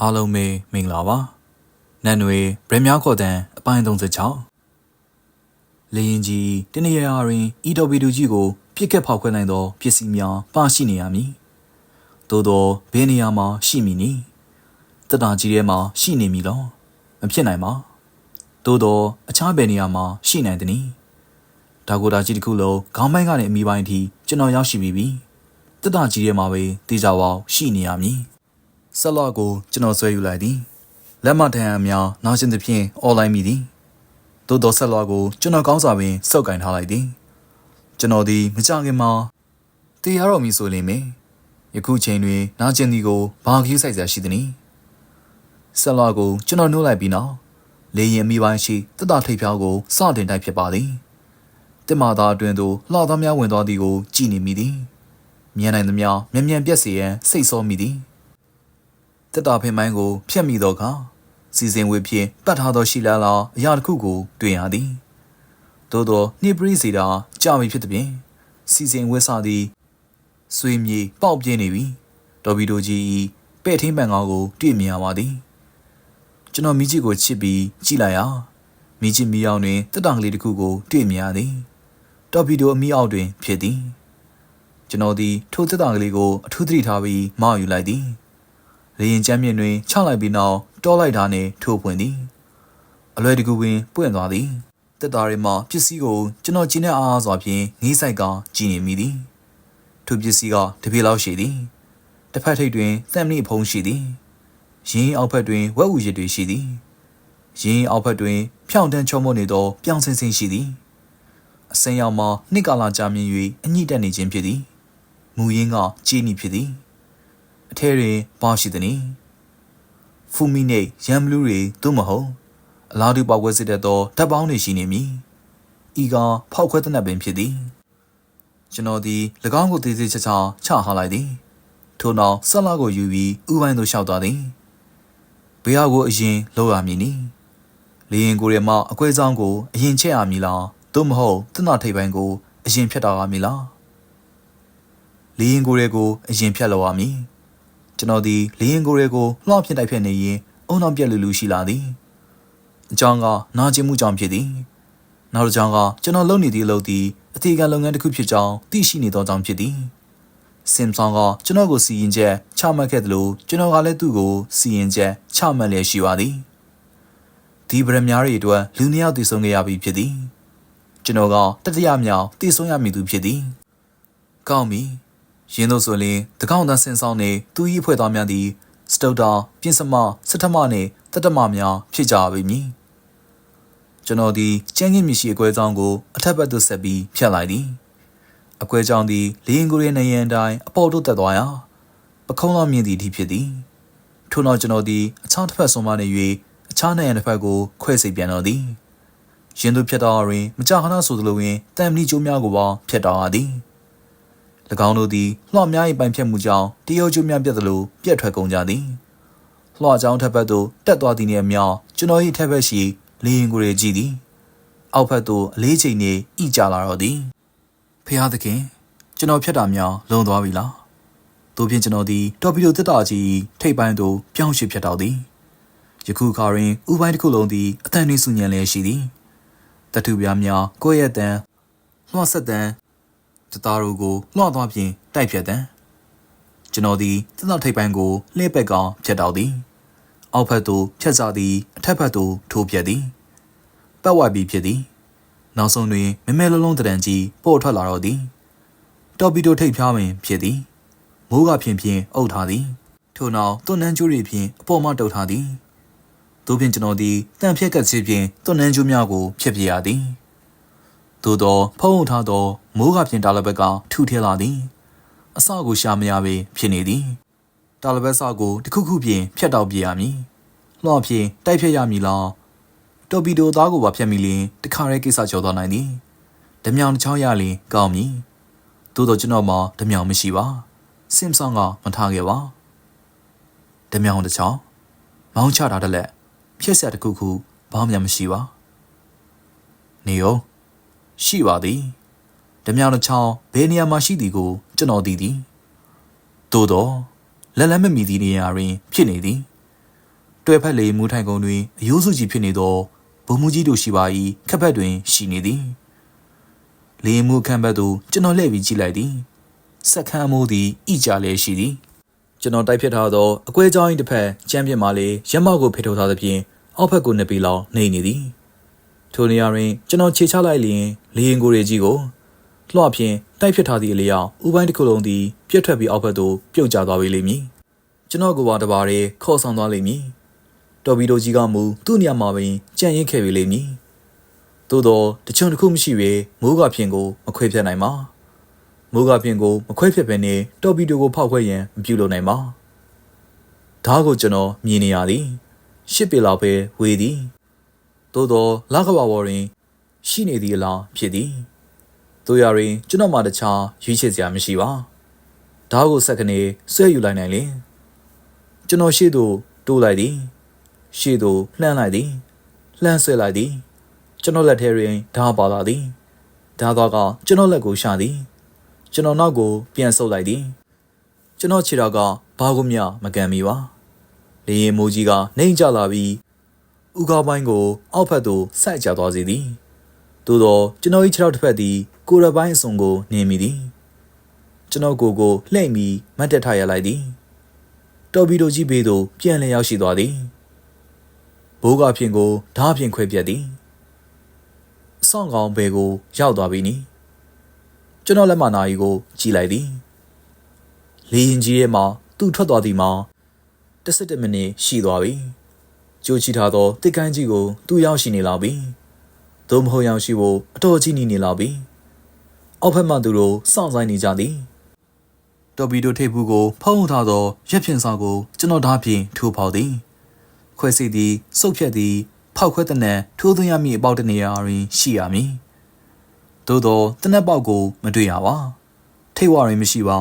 အားလုံးပဲမင်္ဂလာပါနန်နွေဗရမ ्या ခေါ်တဲ့အပိုင်း36လေရင်ကြီးတနေရာတွင် EW ကြီးကိုပြစ်ခတ်ဖောက်ခွဲနိုင်သောပစ္စည်းများပါရှိနေရမည်သို့သောဘယ်နေရာမှာရှိမည်နည်းတက်တာကြီးထဲမှာရှိနေမည်လောမဖြစ်နိုင်ပါသို့သောအခြားဘယ်နေရာမှာရှိနိုင်သနည်းဒါကိုဒါကြီးတစ်ခုလုံးခေါင်းပိုင်းကနေအမိပိုင်းအထိကျွန်တော်ရောက်ရှိပြီးပြီတက်တာကြီးထဲမှာပဲတေချာဝေါရှိနေရမည် ဆက်လော့ကိုကျွန်တော်ဆွဲယူလိုက်သည်လက်မထံအများနာရှင်သဖြင့်အွန်လိုင်းမိသည်သို့သောဆက်လော့ကိုကျွန်တော်ကောင်းစွာပင်စောက်ကင်ထားလိုက်သည်ကျွန်တော်သည်မကြခင်မှာတေရတော့မည်ဆိုလိမ့်မယ်ယခုချိန်တွင်နာကျင်သည်ကိုဘာခီးဆိုင်စရာရှိသနည်းဆက်လော့ကိုကျွန်တော်နှိုးလိုက်ပြီးနောက်လေရင်မိပိုင်းရှိတက်တာထိပ်ဖြောင်းကိုစတင်တိုက်ဖြစ်ပါသည်တင်မာသားအတွင်သို့လှသားများဝင်သွားသည်ကိုကြည်နေမိသည်မြင်နိုင်သမျှမြန်မြန်ပြက်စီရန်စိတ်ဆောမိသည် တက်တာဖင်မိုင်းကိုဖြတ်မိသောအခါစီစဉ်ဝေဖြင့်ပတ်ထားသောရှိလာလာအရာတစ်ခုကိုတွေ့ရသည်သို့သောနှိပရိစီတာကြာပြီဖြစ်သည်ဖြင့်စီစဉ်ဝေစသည်ဆွေမြေပေါက်ပြင်းနေပြီတော်ဘီတိုကြီးဤပဲ့ထင်းပန်ကောင်းကိုတွေ့မြင်ရပါသည်ကျွန်တော်မိကြီးကိုချစ်ပြီးကြည့်လိုက်ရာမိကြီးမိအောင်တွင်တက်တာကလေးတစ်ခုကိုတွေ့မြင်ရသည်တော်ဘီတိုအမိအောက်တွင်ဖြစ်သည်ကျွန်တော်သည်ထိုတက်တာကလေးကိုအထူးသတိထားပြီးမောက်ယူလိုက်သည် လေရင်ကျမ်းမြင့်တွင်ချလိုက်ပြီးနောက်တောလိုက်တာနှင့်ထိုးပွင့်သည်အလွယ်တကူပင်ပွင့်သွားသည်တက်တာတွေမှာပစ္စည်းကိုကျွန်တော်ကျင်းတဲ့အားအားစွာဖြင့်ငေးဆိုင်ကကြည်နေမိသည်ထိုပစ္စည်းကတစ်ပြေလောက်ရှိသည်တစ်ဖက်ထိပ်တွင်သံမဏိဖုံးရှိသည်ရင်းအောက်ဖက်တွင်ဝက်ဥရစ်တွေရှိသည်ရင်းအောက်ဖက်တွင် ဖြောင့်တန်းချုံမနေသောပြောင်စင်စင်ရှိသည်အစင်ရောက်မှနှစ်ကာလကြာမြင့်၍အညှိတက်နေခြင်းဖြစ်သည်မူရင်းကကြေးနီဖြစ်သည် အထဲတွင်ဘာရှိသနည်းဖူမီနှင့်ရမ်ဘလူးတွေသို့မဟုတ်အလားတူပေါက်ကွဲစစ်တဲ့သောဓာတ်ပေါင်းတွေရှိနေမည်ဤကဖောက်ခွဲတဲ့နတ်ပင်ဖြစ်သည်ကျွန်တော်သည်၎င်းကိုသေးသေးချာချာချထားလိုက်သည်ထို့နောက်ဆက်လာကိုယူပြီးဥပိုင်းသို့လျှောက်သွားသည်ဘေးဟာကိုအရင်လောက်ရမည်နီလေရင်ကိုရဲမှအကွဲဆောင်ကိုအရင်ချက်ရမည်လားသို့မဟုတ်တနထိပ်ပိုင်းကိုအရင်ဖြတ်တော်ရမည်လားလေရင်ကိုရဲကိုအရင်ဖြတ်လောက်ရမည် ကျွန်တော်ဒီလေရင်ကိုရဲကိုလှော့ဖြစ်တိုက်ဖြစ်နေရင်အုံနောက်ပြက်လူလူရှိလာသည်အကြောင်းကနာကျင်မှုကြောင့်ဖြစ်သည်နောက်တစ်ကြောင်းကကျွန်တော်လုပ်နေသည့်အလုပ်သည်အသေးကလုပ်ငန်းတစ်ခုဖြစ်ကြောင်းသိရှိနေသောကြောင့်ဖြစ်သည်စင်ဆောင်ကကျွန်တော်ကိုစီရင်ချက်ချမှတ်ခဲ့သလိုကျွန်တော်ကလည်းသူ့ကိုစီရင်ချက်ချမှတ်လျက်ရှိပါသည်ဒီဗရမ ्या တွေအတွက်လူနှစ်ယောက်တည်ဆုံခဲ့ရပြီဖြစ်သည်ကျွန်တော်ကတတိယမြောက်တည်ဆုံရမည်သူဖြစ်သည်ကောင်းပြီ ရင်းတို့ဆိုရင်တကောင်းတန်းစင်ဆောင်နေသူ၏ဖွဲ့သားများသည်စတုတ်တာပြင်စမစထမနှင့်တတမများဖြစ်ကြပါမည်ကျွန်တော်သည်ကျန်းကြီးမြရှိအကွဲဆောင်ကိုအထက်ဘက်သို့ဆက်ပြီးဖြတ်လိုက်သည်အကွဲကြောင်သည်လင်းကိုရဲနေရန်တိုင်းအပေါ်တို့တက်သွားရာပခုံးတော်မြင်သည့်အထိဖြစ်သည်ထို့နောက်ကျွန်တော်သည်အခြားတစ်ဖက်ဆုံးမနေ၍အခြားနေရန်တစ်ဖက်ကိုခွဲစိတ်ပြန်တော်သည်ရင်တို့ဖြတ်တော်တွင်မကြာခဏဆိုသလိုပင်တံမဏိကျိုးများကိုပါဖြတ်တော်ရသည်၎ င်းတို့သည်လှော့များ၏ပိုင်ဖြတ်မှုကြောင့်တရုတ်ကျိုးများပြတ်သလိုပြက်ထွက်ကုန်ကြသည်လှော့ချောင်းထက်ဘက်သို့တက်သွားသည်နှင့်အမျှကျွန်တော်၏ထက်ဘက်ရှိလေရင်ကိုယ်ရကြည့်သည်အောက်ဘက်သို့အလေးချိန်နှင့်ဣကြလာတော့သည်ဖះသခင်ကျွန်တော်ဖြတ်တာများလုံသွားပြီလားတို့ဖြင့်ကျွန်တော်သည်တော်ပီတိုတက်တာကြီးထိပ်ပိုင်းသို့ပြောင်းရွှေ့ဖြတ်တော်သည်ယခုခါတွင်ဥပိုင်းတစ်ခုလုံးသည်အတန်နှင့်စုညံလျက်ရှိသည်တထုပြားများကိုယ့်ရဲ့တန်လွှတ်ဆက်တန် တသားတို့ကိုလွှတ်သွားဖြင့်တိုက်ဖြတ်တန်ကျွန်တော်သည်တက်တာထိပ်ပိုင်းကိုလှည့်ပက်ကောင်ဖြတ်တော်သည်အောက်ဘက်သို့ဖြတ်စားသည်အထက်ဘက်သို့ထိုးပြက်သည်ပတ်ဝိုက်ပြီးဖြစ်သည်နောက်ဆုံးတွင်မမဲလုံးလုံးတရံကြီးပို့ထွက်လာတော့သည်တော်ပီတိုထိပ်ဖြားပင်ဖြစ်သည်မိုးကဖြင့်ဖြင့်အုပ်ထားသည်ထို့နောက်တွန်းနှန်းကျိုးတွေဖြင့်အပေါ်မှတုပ်ထားသည်တို့ဖြင့်ကျွန်တော်သည်တန်ဖြက်ကက်ချဖြင့်တွန်းနှန်းကျိုးများကိုဖျက်ပြရသည် သို့သောဖုံးထားသောမိုးကဖြင့်တာလဘက်ကထူထဲလာသည်အစကိုရှာမရပေဖြစ်နေသည်တာလဘက်စကိုတခုခုဖြင့်ဖျက်တောက်ပြရမည်လှော့ဖြင့်တိုက်ဖြတ်ရမည်လားတော်ပီတိုသားကိုပါဖျက်မိလင်တခါရဲကိစ္စကျော်သွားနိုင်သည်ဓမြောင်တစ်ချောင်းရလင်ကောင်းမည်သို့တော့ကျွန်တော်မှာဓမြောင်မရှိပါစင်ဆောင်ကမထားခဲ့ပါဓမြောင်တစ်ချောင်းမောင်းချတာတလက်ဖြစ်ဆက်တစ်ခုခုဘာမှမရှိပါနေရော ရှိပါသည်ဓမြောင်တစ်ချောင်းဘယ်နေရာမှာရှိသည်ကို ကျွန်တော်သိသည်သို့တော့လက်လက်မမီသည့်နေရာတွင် ဖြစ်နေသည်တွဲဖက်လေမူထိုင်ကုန်းတွင်အယိုးစုကြီးဖြစ်နေသောဘုံမူကြီးတို့ရှိပါ၏ခက်ဖက်တွင်ရှိနေသည်လေမှုခန့်ဘက်သို့ကျွန်တော်လှည့်ပြီးကြည့်လိုက်သည်စက်ခန်းမိုးသည်ဣကြလည်းရှိသည်ကျွန်တော်တိုက်ဖြတ်ထားသောအကွဲကြောင်း၏တစ်ဖက်ကျမ်းပြစ်မှလည်းရက်မောက်ကိုဖိထုတ်ထားသဖြင့်အောက်ဘက်ကိုနှစ်ပေလောက်နှိမ့်နေသည် ထိုနေရာတွင်ကျွန်တော်ခြေချလိုက်လျင်လေရင်ကိုယ်ကြီးကိုလွှတ်ဖြင့်တိုက်ဖြတ်ထားသည့်အလျောက်ဥပိုင်းတစ်ခုလုံးသည်ပြတ်ထွက်ပြီးအောက်ဘက်သို့ပြုတ်ကျသွားပေလိမ့်မည်ကျွန်တော်ကဘာတပါးရဲခေါ်ဆောင်သွားလိမ့်မည်တော်ဘီတိုကြီးကမူသူ့နေရာမှာပင်ကြံ့ရင်ခဲ့ပေလိမ့်မည်သို့တော့တချွန်တစ်ခုမရှိပေမိုးကဖြင့်ကိုမခွဲဖြတ်နိုင်ပါမိုးကဖြင့်ကိုမခွဲဖြတ်ဘဲနဲ့တော်ဘီတိုကိုဖောက်ခွဲရန်မပြုလုပ်နိုင်ပါဒါကိုကျွန်တော်မြင်နေရသည်ရှစ်ပေလောက်ပဲဝေးသည် သို့တော့လကဘာဝတွင် ရှိနေသည့်အလားဖြစ်သည်တို့ရရင်ကျွန်တော်မှတခြားရွေးချယ်စရာမရှိပါဒါကိုဆက်ကနေဆွဲယူလိုက်နိုင်လေကျွန်တော်ရှေ့သို့တိုးလိုက်သည်ရှေ့သို့လှမ်းလိုက်သည်လှမ်းဆွဲလိုက်သည်ကျွန်တော်လက်ထဲတွင်ဓာပါလာသည်ဓာသွားကကျွန်တော်လက်ကိုရှာသည်ကျွန်တော်နောက်ကိုပြန်ဆုပ်လိုက်သည်ကျွန်တော်ခြေတော်ကဘာကိုမျှမကန်မိပါလေရင်မိုးကြီးကနေကြလာပြီး ဥကားပိုင်းကိုအောက်ဖက်သို့ဆိုက်ကြသွားစေသည်သို့သောကျွန်တော်၏ခြေထောက်တစ်ဖက်သည်ကိုရပိုင်းအစုံကိုနင်းမိသည်ကျွန်တော်ကိုယ်ကိုလှိမ့်ပြီးမတ်တက်ထားရလိုက်သည်တော်ဘီတိုကြီးဘေးသို့ပြန်လည်ရောက်ရှိသွားသည်ဘိုးကဖြင့်ကိုဓားဖြင့်ခွဲပြက်သည်အဆောင်ကောင်ဘဲကိုရောက်သွားပြီနီကျွန်တော်လက်မနာရီကိုကြည့်လိုက်သည်လေရင်ကြီးရဲ့မှာသူ့ထွက်သွားသည်မှာ17မိနစ်ရှိသွားပြီ ကြိုးချီထားသောတစ်ကိုင်းကြီးကိုသူ့ရောက်ရှိနေလာပြီသို့မဟုတ်ရောက်ရှိဖို့အတော်ကြီးနေနေလာပြီအောက်ဖက်မှသူတို့စောင့်ဆိုင်နေကြသည်တော်ဘီတိုထိပ်ဘူးကိုဖုံးထားသောရက်ဖြင့်စာကိုကျွန်တော်ဓာတ်ဖြင့်ထိုးဖောက်သည်ခွဲစီသည်စုပ်ဖြတ်သည်ဖောက်ခွဲတဲ့နံထိုးသွင်းရမည့်အပေါက်တနေရာတွင်ရှိရမည်သို့သောတနက်ပေါက်ကိုမတွေ့ရပါထိတ်ဝရင်မရှိပါ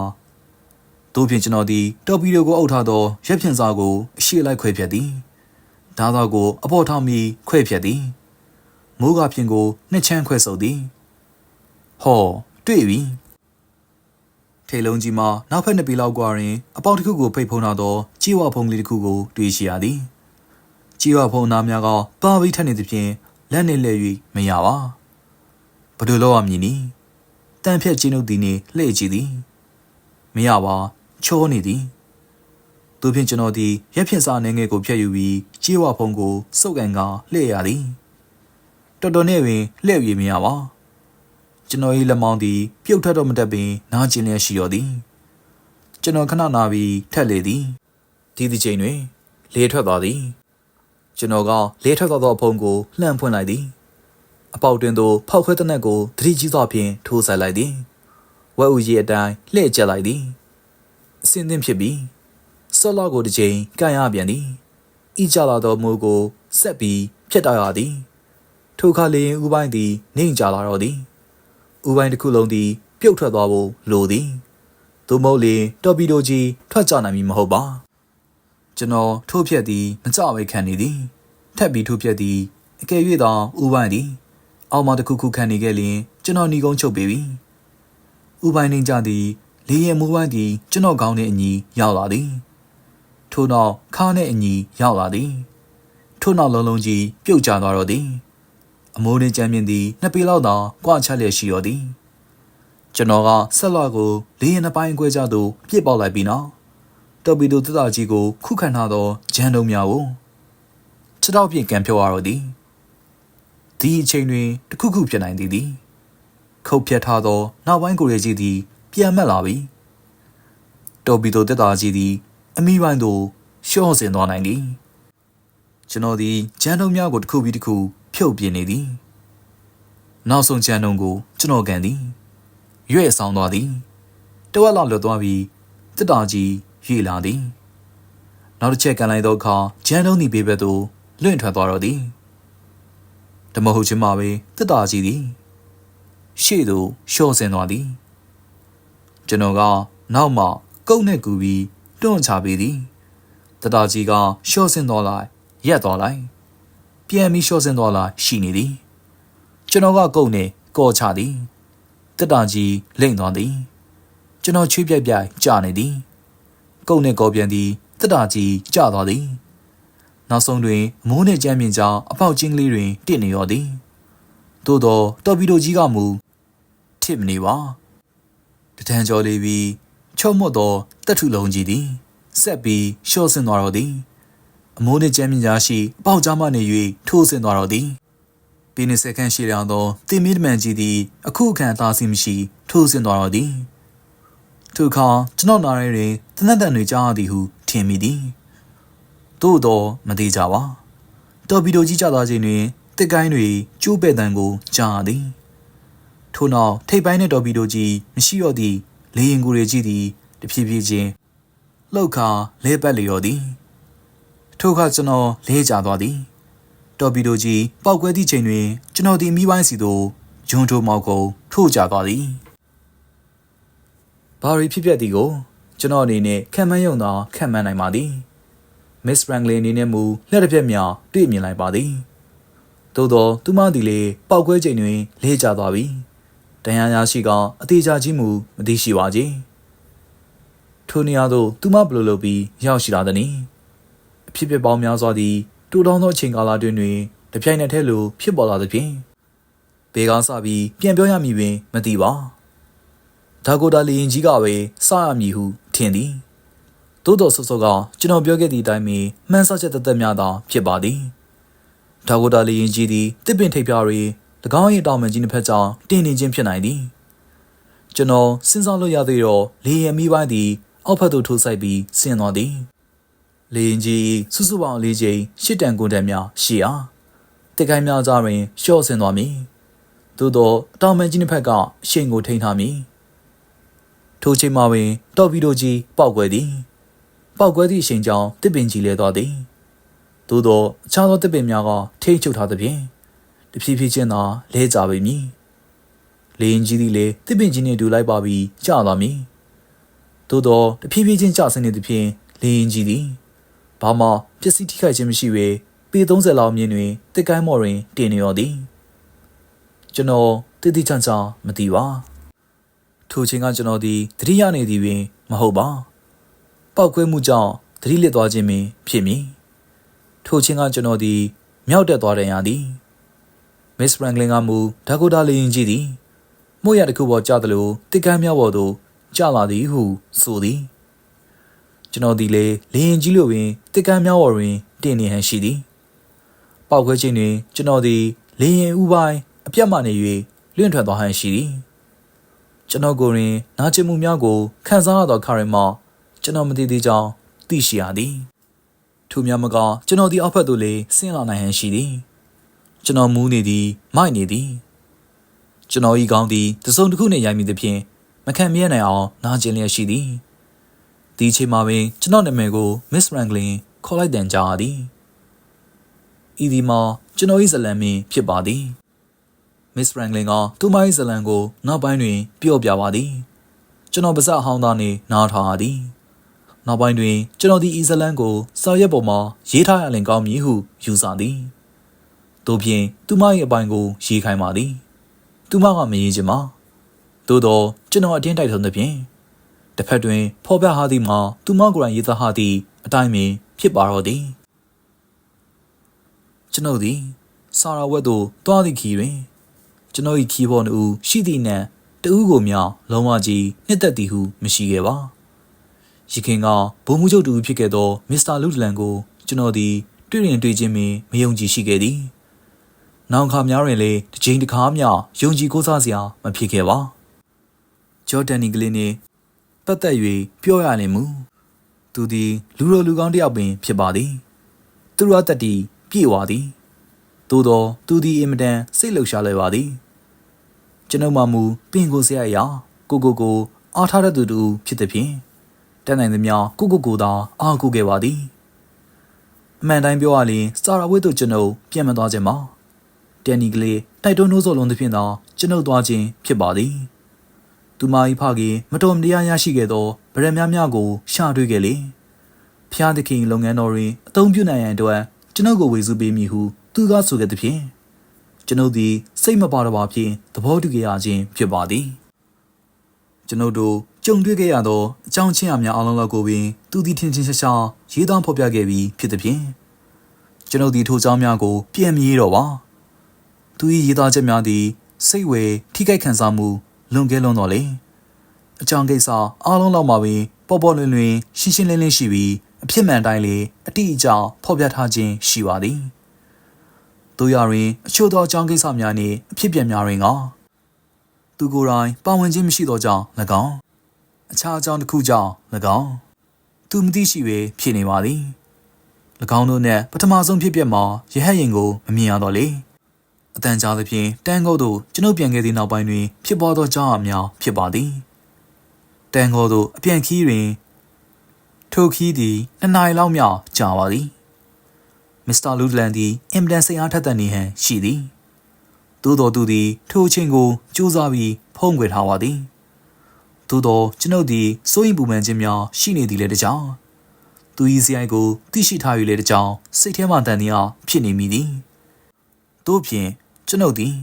တို့ဖြင့်ကျွန်တော်သည်တော်ပီတိုကိုအုပ်ထားသောရက်ဖြင့်စာကိုအရှိလိုက်ခွဲဖြတ်သည် ဓာသောကိုအပေါ်ထောင်ပြီးခွဲဖြတ်သည်မိုးကဖြင့်ကိုနှစ်ချမ်းခွဲဆုပ်သည်ဟောတွေ့ပြီထေလုံးကြီးမှာနောက်ဖက်နှစ်ပေလောက်ကွာရင်အပေါက်တစ်ခုကိုဖိတ်ဖုံးထားသောကြီးဝဖုံးကလေးတစ်ခုကိုတွေ့ရှိရသည်ကြီးဝဖုံးသားများကပါပြီးထက်နေသဖြင့်လက်နှင့်လက်၍မရပါဘယ်လိုလုပ်ရမည်နည်းတန်ဖြတ်ခြင်းတို့သည်နေလှည့်ကြည့်သည်မရပါချောနေသည် သူဖြင့်ကျွန်တော်သည်ရက်ဖြင့်စာနေငယ်ကိုဖျက်ယူပြီးကြီးဝဖုံးကိုစုပ်ကန်ကလှည့်ရသည်တော်တော်နဲ့ပင်လှည့်ရမရပါကျွန်တော်၏လက်မောင်းသည်ပြုတ်ထွက်တော့မတတ်ပင်နားကျင်လျက်ရှိတော်သည်ကျွန်တော်ခဏနာပြီးထက်လေသည်ဒီဒီချိန်တွင်လေထွက်သွားသည်ကျွန်တော်ကလေထွက်သွားသောအဖုံးကိုလှမ်းဖွင့်လိုက်သည်အပေါက်တွင်သို့ဖောက်ခွဲတဲ့နက်ကိုသတိကြီးစွာဖြင့်ထိုးဆိုင်လိုက်သည်ဝက်ဥကြီးအတိုင်းလှည့်ကျက်လိုက်သည်အစင်းသင်းဖြစ်ပြီး ဆော့လော့ကိုတစ်ချိန်ကန်ရပြန်သည်ဤကြလာသောမိုးကိုဆက်ပြီးဖြတ်တောက်ရသည် ထိုခါလေရင်ဥပိုင်းသည်နှိမ်ကြလာတော့သည်ဥပိုင်းတစ်ခုလုံးသည် ပြုတ်ထွက်သွားဖို့လိုသည်သို့မဟုတ်လေတော်ပီတိုကြီးထွက်ကြနိုင်မည်မဟုတ်ပါကျွန်တော်ထိုးဖြက်သည်မကြဝဲခံနေသည်ထက်ပြီးထိုးဖြက်သည်အကယ်၍သောဥပိုင်းသည် အောက်မှတစ်ခုခုခံနေခဲ့လျင်ကျွန်တော်ညီကုန်းချုပ်ပေပြီဥပိုင်းနှင်းကြသည်လေရင်မူပိုင်းသည်ကျွန်တော်ခေါင်းနှင့်အညီရောက်လာသည် ထို့နောက်ခါနှင့်အညီရောက်လာသည်ထို့နောက်လုံးလုံးကြီးပြုတ်ကျသွားတော့သည်အမိုးနှင့်ကြမ်းမြင့်သည်နှစ်ပေလောက်သာကွာချလျက်ရှိတော်သည်ကျွန်တော်ကဆက်လွှတ်ကိုလေရင်နှစ်ပိုင်းကွဲကြသို့ပြစ်ပေါက်လိုက်ပြီးနောက်တော်ပီတိုသစ္စာကြီးကိုခုခံထားသောဂျန်တုံများကိုခြေထောက်ဖြင့်ကန်ဖြုတ်ရတော့သည်ဒီအချိန်တွင်တခုခုဖြစ်နိုင်သည်သည်ခုတ်ဖြတ်ထားသော နောက်ပိုင်းကိုရကြီးသည်ပြန်မက်လာပြီတော်ပီတိုသစ္စာကြီးသည် အမိပိုင်းသို့ရှော့ဆင်သွားနိုင်သည်ကျွန်တော်သည်ဂျန်တုံများကိုတစ်ခုပြီးတစ်ခုဖြုတ်ပြနေသည်နောက်ဆုံးချန်တုံကိုကျွန်တော်ကန်သည်ရွဲ့ဆောင်သွားသည်တဝက်လောက်လွတ်သွားပြီးတစ်တာကြီးရွေလာသည်နောက်တစ်ချက်ကန်လိုက်သောအခါဂျန်တုံသည်ဘေးဘက်သို့လွင့်ထွက်သွားတော့သည်ဓမဟုတ်ချင်းမှာပဲတစ်တာကြီးသည်ရှေ့သို့ရှော့ဆင်းသွားသည်ကျွန်တော်ကနောက်မှကုတ်နဲ့ကူပြီး တွန့်ချပေးသည်တတာကြီးကရှော့ဆင်းသွားလိုက်ရက်သွားလိုက်ပြန်ပြီးရှော့ဆင်းသွားလာရှိနေသည်ကျွန်တော်ကကုတ်နဲ့ကော်ချသည်တက်တာကြီးလိမ့်သွားသည်ကျွန်တော်ချွေးပြိုက်ပြိုက်ကြာနေသည်ကုတ်နဲ့ကော်ပြန်သည်တက်တာကြီးကြာသွားသည်နောက်ဆုံးတွင်အမိုးနှင့်ကြမ်းမြင့်ကြောင်းအပေါက်ချင်းကလေးတွင်တင့်နေရောသည်သို့သောတော်ပီဒိုကြီးကမူထစ်မနေပါတထန်ကျော်လေးပြီး ချော့မော့သောတက်ထုလုံးကြီးသည်ဆက်ပြီးရှော့ဆင်းသွားတော်သည်အမိုးနှင့်ကြမ်းမြင့်ကြားရှိအပေါက်ကြားမှနေ၍ထိုးဆင်းသွားတော်သည်ပီနစ်စက္ကန့်ရှိလျောင်းသောတင်မီဒမန်ကြီးသည်အခုအခါသားစီမရှိထိုးဆင်းသွားတော်သည်ထိုအခါကျွန်တော်နားရဲတွင်တနက်တန်တွေကြားရသည်ဟုထင်မိသည်သို့တော့မသေးကြပါတော်ပီဒိုကြီးကြသွားခြင်းတွင်တစ်ကိုင်းတွေကျိုးပဲ့တန်ကိုကြားရသည်ထို့နောက်ထိပ်ပိုင်းနှင့်တော်ပီဒိုကြီးမရှိတော့သည့် လေရင်ကူတွေကြီးသည်တဖြည်းဖြည်းချင်းလှုပ်ခါလဲပတ်လျော်သည်ထိုအခါကျွန်တော်လဲကျသွားသည်တော်ပီဒိုကြီးပောက်ကွဲသည့်ချိန်တွင်ကျွန်တော်ဒီမိပိုင်းစီသို့ဂျွန်ထိုမောက်ကိုထိုးကြသွားသည်ဘာရီဖြစ်ပျက်သည်ကိုကျွန်တော်အနေနဲ့ခံမှန်းရုံသာခံမှန်းနိုင်ပါသည်မစ္စဖရန်ကလင်အနေနဲ့မူလက်တစ်ပြက်မြောင်တွေ့မြင်လိုက်ပါသည်သို့သောသူမသည်လေပောက်ကွဲချိန်တွင်လဲကျသွားပြီ တန်ရာရာရှိကအသေးချာကြီးမူမသိရှိပါကြီးထိုနေရာသို့သူမဘလိုလိုပြီးရောက်ရှိလာသည်နီအဖြစ်ဖြစ်ပေါင်းများစွာသည်တူတောင်းသောအချိန်ကာလတွင်တွင်တပြိုင်နက်တည်းလိုဖြစ်ပေါ်လာသဖြင့်ဘေကားစပြီးပြန်ပြောရမည်ပင်မသိပါဒါကိုတာလီရင်ကြီးကပဲစရမည်ဟုထင်သည်သို့တော်ဆော့ဆော့ကကျွန်တော်ပြောခဲ့သည့်အတိုင်းပင်မှန်းဆချက်တသက်များသာဖြစ်ပါသည်ဒါကိုတာလီရင်ကြီးသည်တစ်ပင်ထိပ်ပြားတွေ၎င်း၏ တောင်ပန်ကြီးနှစ်ဖက်ကြောင့်တင်းနေခြင်းဖြစ်နိုင်သည်ကျွန်တော်စဉ်းစားလို့ရသေးတော့လေရင်မိပိုင်းသည် အောက်ဖက်သို့ထိုးဆိုင်ပြီးဆင်းသွားသည်လေရင်ကြီးစုစုပေါင်းလေးချိန်ရှစ်တန်ကွန်တန်များရှိအားတစ်ကိုင်းများကြားတွင်လျှော့ဆင်းသွားမည်သို့သောတောင်ပန်ကြီးနှစ်ဖက်ကအရှိန်ကိုထိန်းထားမည်ထိုချိန်မှာပင်တော်ဗီတိုကြီးပောက်ကွဲသည် ပောက်ကွဲသည့်အချိန်ကြောင့်တစ်ပင်ကြီးလဲသွားသည်သို့သောအခြားသောတစ်ပင်များကထိတ်ချုပ်ထားသဖြင့် တဖြည်းဖြည်းချင်းသာလဲကြပေမည်လေရင်ကြီးသည်လည်းတစ်ပင်ကြီးနှင့်တူလိုက်ပါပြီးကျသွားမည်သို့သောတဖြည်းဖြည်းချင်းကျဆင်းနေသဖြင့်လေရင်ကြီးသည်ဘာမှပျက်စီးထိခိုက်ခြင်းမရှိဘဲပေ30လောက်မြင့်တွင်တစ်ကိုင်းမော်တွင်တင်နေရောသည်ကျွန်တော်တည်တည်ချာချာမသိပါထိုချိန်ကကျွန်တော်သည်သတိရနေသည်ပင် မဟုတ်ပါပောက်ကွဲမှုကြောင့်သတိလစ်သွားခြင်းပင်ဖြစ်မည်ထိုချိန်ကကျွန်တော်သည်မြောက်တက်သွားတယ်ရသည် မစ္စဖရန်ကလင်ကမူဒါကိုတာလီရင်ကြီးသည်မို့ရတစ်ခုပေါ်ကျသလိုတစ်ကမ်းမြောက်ပေါ်သို့ကျလာသည်ဟုဆိုသည်ကျွန်တော်ဒီလေလေရင်ကြီးလိုပင်တစ်ကမ်းမြောက်ပေါ်တွင်တင်နေဟန်ရှိသည်ပောက်ခွဲခြင်းတွင် ကျွန်တော်သည်လေရင်ဥပိုင်းအပြတ်မှနေ၍လွင့်ထွက်သွားဟန်ရှိသည်ကျွန်တော်ကိုယ်တွင်နာကျင်မှုများကိုခံစားရသောခါရင်မှကျွန်တော်မသိသေးကြောင်းသိရှိရသည်ထိုများမကကျွန်တော်ဒီအောက်ဖက်သို့လေဆင်းလာနိုင်ဟန်ရှိသည် ကျွန်တော်မူးနေသည်မိုက်နေသည်ကျွန်တော်ဤကောင်းသည်တစုံတစ်ခုနှင့်ရိုက်မိသဖြင့်မခံမြဲနိုင်အောင်နာကျင်လျက်ရှိသည်ဒီအချိန်မှာပင်ကျွန်တော်နာမည်ကို Miss Franklin ခေါ်လိုက်တဲ့ကြားသည်ဤဒီမှာကျွန်တော်၏ဇလံမင်းဖြစ်ပါသည် Miss Franklin ကသူမ၏ဇလံကိုနောက်ပိုင်းတွင် ပြော့ပြပါသည်ကျွန်တော်ပါဇက်ဟောင်းသားနှင့်နားထောင်ရသည်နောက်ပိုင်းတွင် ကျွန်တော်ဒီအီဇလန်ကိုစာရွက်ပေါ်မှာရေးထားရလင်ကောင်းမည်ဟုယူဆသည် တို့ဖြင့်သူမ၏အပိုင်ကိုရေးခိုင်းပါသည်သူမကမရေးချင်ပါသို့တော့ကျွန်တော်အတင်းတိုက်ထုံးသဖြင့်တစ်ဖက်တွင် ဖော်ပြထားသည်မှာသူမကိုယ်တိုင်ရေးသားထားသည့်အတိုင်းပင်ဖြစ်ပါတော့သည်ကျွန်ုပ်သည်စာရဝက်သို့တွားသည့်ခီတွင် ကျွန်ုပ်၏ခီးဘောနှူရှိသည့်နှံတဦးကိုမြောက်လုံးဝကြီးနှစ်သက်သည်ဟုမရှိခဲ့ပါရခင်ကဘုံမှုချုပ်တူဖြစ်ခဲ့သောမစ္စတာလူဒလန်ကိုကျွန်တော်သည်တွေ့ရင်တွေ့ချင်းပင်မယုံကြည်ရှိခဲ့သည် နောက်ခါများတွင်လည်းတစ်ချိန်တစ်ခါမျှယုံကြည်ကိုးစားစရာမဖြစ်ခဲ့ပါဂျော်ဒန်နီကလေးနှင့်ပတ်သက်၍ပြောရလိမ့်မူသူသည်လူတော်လူကောင်းတစ်ယောက်ပင်ဖြစ်ပါသည်သူရတတိပြည့်ဝသည်သို့သောသူသည်အင်မတန်စိတ်လှုပ်ရှားလွယ်ပါသည်ကျွန်ုပ်မှမူပင်ကိုဆရာရာကိုကိုကိုအားထားတဲ့သူတူဖြစ်သည်ဖြင့်တန်နိုင်သမျှကိုကိုကိုသာအားကိုခဲ့ပါသည်အမှန်တိုင်းပြောရရင်စတာဝိတ်တို့ကျွန်ုပ်ပြန်မသွားခြင်းပါ တန်နီကလေးတိုက်တွန်းနှိုးဆော်လုံးသဖြင့်သာကျွန်ုပ်သွားခြင်းဖြစ်ပါသည်သူမ၏ဖခင်မတော်မတရားရရှိခဲ့သောဗရံများများကိုရှာတွေ့ခဲ့လေဖျားသခင်လုပ်ငန်းတော်တွင်အသုံးပြုနိုင်ရန်အတွက်ကျွန်ုပ်ကိုဝေစုပေးမည်ဟုသူကဆိုခဲ့သည်ဖြင့်ကျွန်ုပ်သည်စိတ်မပါတော့ပါဖြင့်သဘောတူခဲ့ရခြင်းဖြစ်ပါသည်ကျွန်ုပ်တို့ကြုံတွေ့ခဲ့ရသောအကြောင်းချင်းအများအလုံးလောက်ကိုပင်သူသည်ထင်ချင်းရှားရှားရေးသားဖော်ပြခဲ့ပြီးဖြစ်သည်ဖြင့်ကျွန်ုပ်သည်ထိုအကြောင်းများကို ပြန်မရေးတော့ပါ သူ၏ရေးသားချက်များသည်စိတ်ဝေထိခိုက်ခံစားမှုလွန်ကဲလွန်းတော်လေအကြောင်းကိစ္စအားလုံးလောက်မှာပင်ပေါ်ပေါ်လွင်လွင်ရှင်းရှင်းလင်းလင်းရှိပြီးအဖြစ်မှန်တိုင်းလေအတိအကျဖော်ပြထားခြင်းရှိပါသည်တို့ရရင်အချို့သောအကြောင်းကိစ္စများနှင့်အဖြစ်ပြန်များတွင်ကသူကိုယ်တိုင်ပါဝင်ခြင်းမရှိသောကြောင့်၎င်းအခြားအကြောင်းတစ်ခုကြောင့်၎င်းသူမသိရှိပဲဖြစ်နေပါသည်၎င်းတို့နှင့်ပထမဆုံးဖြစ်ပျက်မှာရဟတ်ရင်ကိုမမြင်ရတော့လေ အတန်ကြားသဖြင့်တန်ကုတ်တို့ကျွန်ုပ်ပြန်ခဲ့သည့်နောက်ပိုင်းတွင် ဖြစ်ပေါ်သောကြောင်းအများဖြစ်ပါသည်တန်ကုတ်တို့အပြန်ခီးတွင်ထိုခီးသည်နှစ်နာရီလောက်မြောက်ကြာပါသည်မစ္စတာလူဒလန်သည်အင်ပဒန်စိတ်အားထက်သန်နေဟန်ရှိသည်သို့တော်သူသည်ထိုအချိန်ကိုစူးစမ်းပြီးဖုံးကွယ်ထားပါသည်သို့တော်ကျွန်ုပ်သည်စိုးရင်ပူပန်ခြင်းများရှိနေသည်လည်းတကြောင်သူ၏စရိုက်ကိုသိရှိထား၍လည်းတကြောင်စိတ်ထဲမှတန်တရားဖြစ်နေမိသည်တို့ဖြင့် ကျွန်ုပ်သည်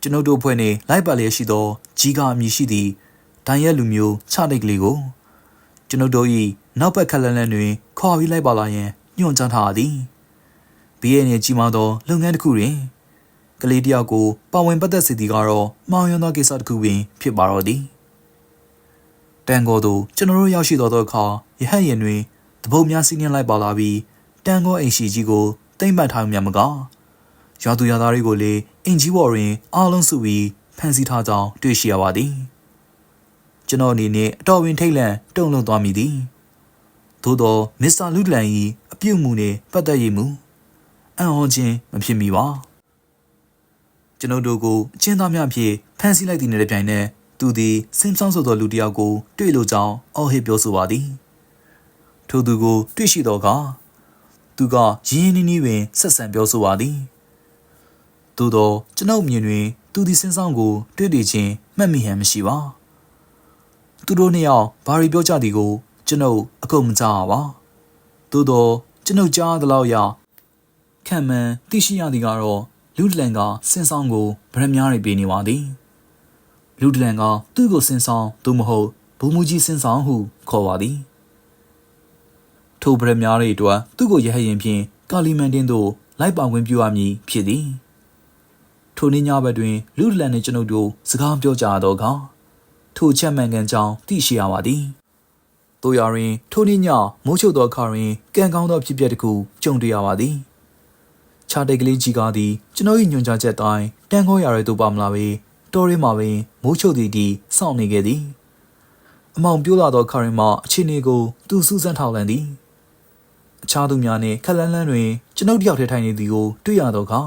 ကျွန်ုပ်တို့ဖွဲ့နေလိုက်ပါလျက်ရှိသောကြီးကားအမည်ရှိသည့်ဒိုင်ရက်လူမျိုးခြတိတ်ကလေးကိုကျွန်ုပ်တို့၏နောက်ဘက်ခက်လန်းလန်းတွင်ခေါ်ပြီးလိုက်ပါလာရန်ညွှန်ကြားထားသည်။ဘေးရည်နဲ့ကြီးမားသောလုပ်ငန်းတစ်ခုတွင်ကလေးတယောက်ကိုပါဝင်ပတ်သက်စေသည်ကတော့မောင်ရသောကိစ္စတစ်ခုပင်ဖြစ်ပါတော့သည်။တန်ကိုတို့ကျွန်တော်တို့ရောက်ရှိသောအခါရဟတ်ရင်တွင်တပုတ်များစီးနှင်းလိုက်ပါလာပြီးတန်ကိုအိမ်ရှိကြီးကိုတိမ့်ပတ်ထားမှမက ရွာသူရွာသားတွေကိုလည်းအင်ကြီးဘော်တွင်အားလုံးစုပြီးဖမ်းဆီးထားကြောင်းတွေ့ရှိရပါသည်။ကျွန်တော်အနေနဲ့အတော်ဝင်ထိတ်လန့်တုန်လှုပ်သွားမိသည်။သို့သောမစ္စတာလူဒလန်၏အပြုတ်မှုနှင့်ပတ်သက်ရမှုအံ့ဩခြင်းမဖြစ်မိပါကျွန်ုပ်တို့ကိုအချင်းသားများဖြင့်ဖမ်းဆီးလိုက်သည့်နေ့တစ်ပြိုင်နက်သူသည်စင်ဆောင်ဆိုသောလူတစ်ယောက်ကိုတွေ့လိုကြောင်းအော်ဟစ်ပြောဆိုပါသည်ထိုသူကိုတွေ့ရှိသောအခါသူကရင်းရင်းနှီးနှီးပင်ဆက်ဆံပြောဆိုပါသည် သို့သောကျွန်ုပ်မြင်တွင် သူသည်စင်ဆောင်ကို တွေ့တွေ့ချင်းမှတ်မိဟန်မရှိပါသူတို့နှစ်ယောက်ဘာရီပြောကြသည်ကို ကျွန်ုပ်အကုန်မကြားပါသို့တော့ကျွန်ုပ်ကြားသလောက်ရခံမှန်သိရှိရသည်ကတော့လူဒလန်ကစင်ဆောင်ကိုဗရမများတွေပေးနေပါသည်လူဒလန်ကသူ့ကိုစင်ဆောင်သို့မဟုတ်ဘူမူကြီးစင်ဆောင်ဟုခေါ်ပါသည်ထိုဗရမများတွေအတွက်သူ့ကိုရဟရင်ဖြင့်ကာလီမန်တင်သို့လိုက်ပါဝင်ပြုရမည်ဖြစ်သည် ထိုနေ့ညဘက်တွင်လူဒလန်နှင့်ကျွန်ုပ်တို့စကားပြောကြတော့ကထိုချက်မှန်ကန်ကြောင်းသိရှိရပါသည်တို့ရရင်ထိုနေ့ညမိုးချုပ်သောအခါတွင်ကံကောင်းသောဖြစ်ပျက်တစ်ခုကြုံတွေ့ရပါသည်ခြားတိတ်ကလေးကြီးကားသည်ကျွန်တော်၏ညွှန်ကြားချက်တိုင်းတန်ခေါ်ရတဲ့သူပါမလားပဲတော်ရင်းမှာပင်မိုးချုပ်သည်ဒီစောင့်နေခဲ့သည်အမောင်ပြိုးလာသောခါရင်မှအခြေအနေကိုသူစူးစမ်းထောက်လန့်သည်အခြားသူများနှင့်ခက်လန်းလန်းတွင်ကျွန်ုပ်တယောက်တည်းထိုင်နေသည်ကိုတွေ့ရသောအခါ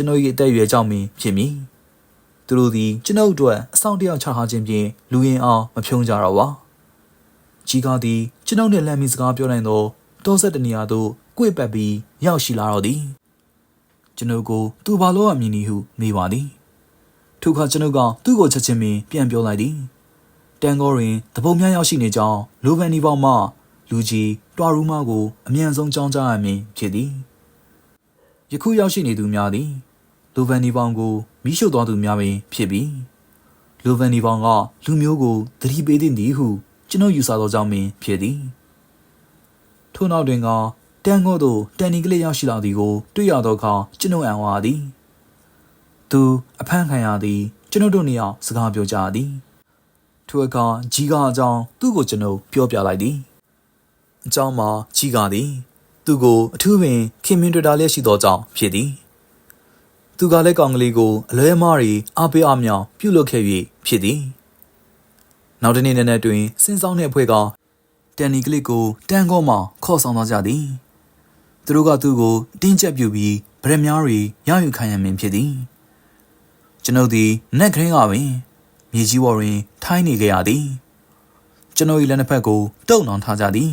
ကျွန်ုပ်၏အသက်အရွယ်ကြောင့်ပင်ဖြစ်မည်သူတို့သည်ကျွန်ုပ်အတွက်အဆောင်တယောက်ချထားခြင်းဖြင့်လူရင်အောင်မဖြုံးကြတော့ပါကြီးကားသည်ကျွန်ုပ်နှင့်လမ်းမီစကားပြောနိုင်သောတောဆက်တနေရာသို့ကိုယ်ပတ်ပြီးရောက်ရှိလာတော့သည်ကျွန်ုပ်ကိုသူဘာလို့အမည်နီဟုမေးပါသည်ထိုအခါကျွန်ုပ်ကသူ့ကိုချက်ချင်းပင်ပြန်ပြောလိုက်သည်တန်ကောတွင်တပုံများရောက်ရှိနေကြောင်းလိုဗန်နီပေါမှလူကြီးတွာရူမာကိုအမြန်ဆုံးကြောင်းကြားရမည်ဖြစ်သည်ယခုရောက်ရှိနေသူများသည် လိုဗန်နီပေါကိုမိရှုသွားသူများပင်ဖြစ်ပြီးလိုဗန်နီပေါကလူမျိုးကိုသတိပေးသင့်သည်ဟုကျွန်ုပ်ယူဆသောကြောင့်ပင်ဖြစ်သည်ထို့နောက်တွင်ကတန်ကိုသို့တန်နီကလေးရောက်ရှိလာသည်ကိုတွေ့ရသောအခါကျွန်ုပ်အံ့ဩသည်သူအဖမ်းခံရသည်ကျွန်ုပ်တို့နှစ်ယောက်စကားပြောကြသည်ထိုအခါကြီးကအကြောင်းသူ့ကိုကျွန်ုပ်ပြောပြလိုက်သည်အကြောင်းမှာကြီးကသည် သူ့ကိုအထူးပင်ခင်မင်းတွေ့တာလျက်ရှိသောကြောင့်ဖြစ်သည် သူကလည်းကောင်ကလေးကိုအလွဲမားရီအားပေးအားမြောင်ပြုလုပ်ခဲ့၍ဖြစ်သည်နောက်တနေ့နဲ့နဲ့တွင်စင်ဆောင်တဲ့အဖွဲ့ကတန်နီကလစ်ကိုတန်ကောမှခေါ်ဆောင်သွားကြသည်သူတို့ကသူ့ကိုတင်းကျပ်ပြူပြီးဗရက်များတွေရယူခံရမင်းဖြစ်သည်ကျွန်ုပ်သည်နက်ခရင်းကပင်မြေကြီးပေါ်တွင် ထိုင်းနေကြရသည်ကျွန်ုပ်၏လက်နှစ်ဖက်ကိုတုံနှောင်ထားကြသည်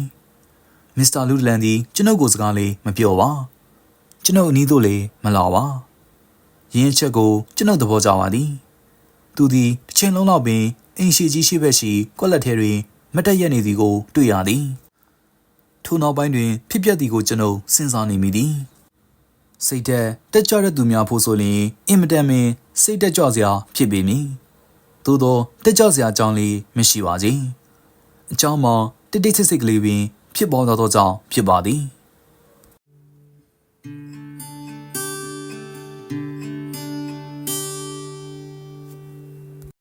မစ္စတာလူဒလန်သည်ကျွန်ုပ်ကိုစကားလေးမပြောပါကျွန်ုပ်အနည်းသို့လေမလာပါ ရင်းချက်ကိုကျွန်ုပ်သဘောကျပါသည်သူသည်တစ်ချိန်လုံးလောက်ပင်အိမ်ရှိကြီးရှိဘက်ရှိကွက်လက်ထဲတွင်မတက်ရက်နေသည်ကို တွေ့ရသည်ထိုနောက်ပိုင်းတွင်ဖြစ်ပျက်သည်ကိုကျွန်ုပ်စဉ်းစားနေမိသည်စိတ်သက်တက်ကြွတဲ့သူများဖို့ဆိုရင်အင်မတန်ပင်စိတ်တက်ကြွစရာဖြစ်ပေမည်သို့သောတက်ကြွစရာအကြောင်းလေးမရှိပါစေအကြောင်းမှာတိတ်တိတ်ဆိတ်ဆိတ်ကလေးပင် ဖြစ်ပေါ်သောကြောင့်ဖြစ်ပါသည်